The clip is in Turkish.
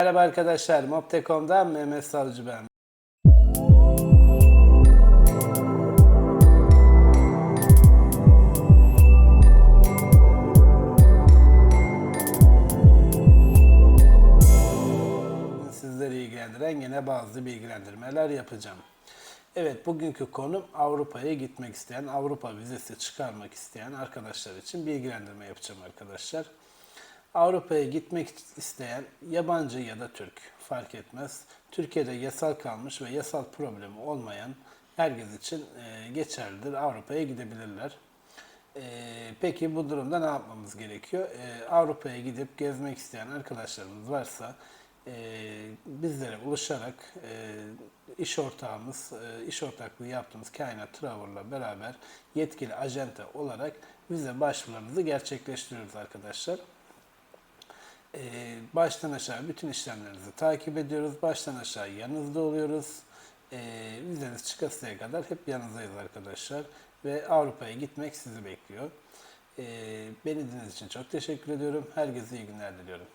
Merhaba arkadaşlar, Mobte.com'dan Mehmet Savcı ben. Sizleri ilgilendiren yine bazı bilgilendirmeler yapacağım. Evet, bugünkü konum Avrupa'ya gitmek isteyen, Avrupa vizesi çıkarmak isteyen arkadaşlar için bilgilendirme yapacağım arkadaşlar. Avrupa'ya gitmek isteyen yabancı ya da Türk fark etmez. Türkiye'de yasal kalmış ve yasal problemi olmayan herkes için e, geçerlidir. Avrupa'ya gidebilirler. E, peki bu durumda ne yapmamız gerekiyor? E, Avrupa'ya gidip gezmek isteyen arkadaşlarımız varsa bizlere ulaşarak iş ortağımız, iş ortaklığı yaptığımız Kainat Travel'la beraber yetkili ajanta olarak vize başvurularınızı gerçekleştiriyoruz arkadaşlar. Ee, baştan aşağı bütün işlemlerinizi takip ediyoruz. Baştan aşağı yanınızda oluyoruz. Ee, vizeniz çıkasıya kadar hep yanınızdayız arkadaşlar. Ve Avrupa'ya gitmek sizi bekliyor. Ee, beni dinlediğiniz için çok teşekkür ediyorum. Herkese iyi günler diliyorum.